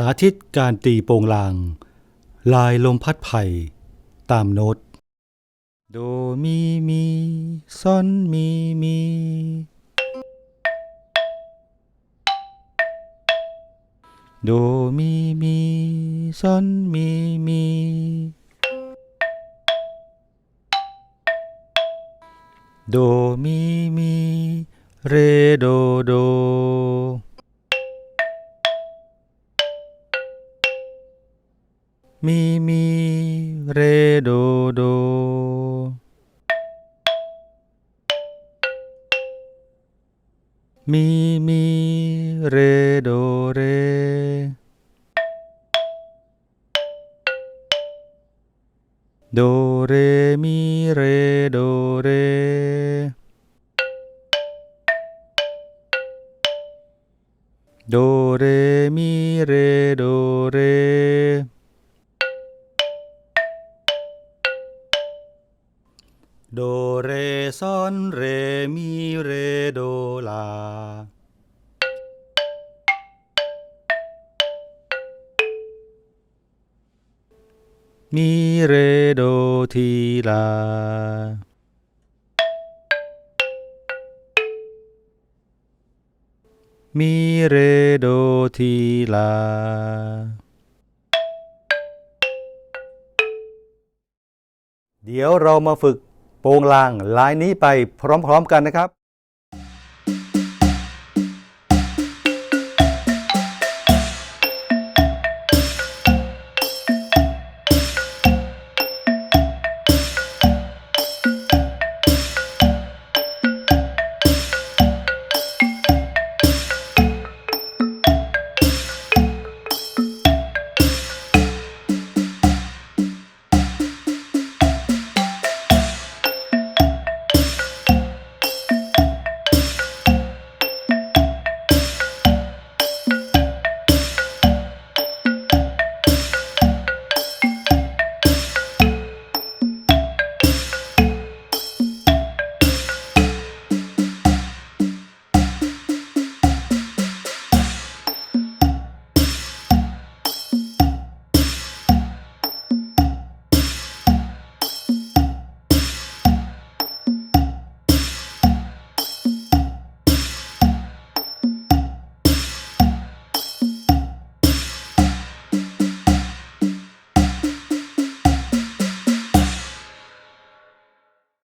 สาธิตการตีโปงลาง ลายลมพัดไผ่ตามโน้ต โดมีมีซอนมีมี โดมีมีซอนมีมี โดมีมี เรโดโด มีมีเรโดโด มีมีเรโดเร โดเรมีเรโดเร โดเรมีเรโดเร โดเรซอนเรมีเรโดลา มีเรโดทีลา มีเรโดทีลาเดี๋ยวเรามาฝึก โปรงลางลายนี้ไปพร้อมๆกันนะครับ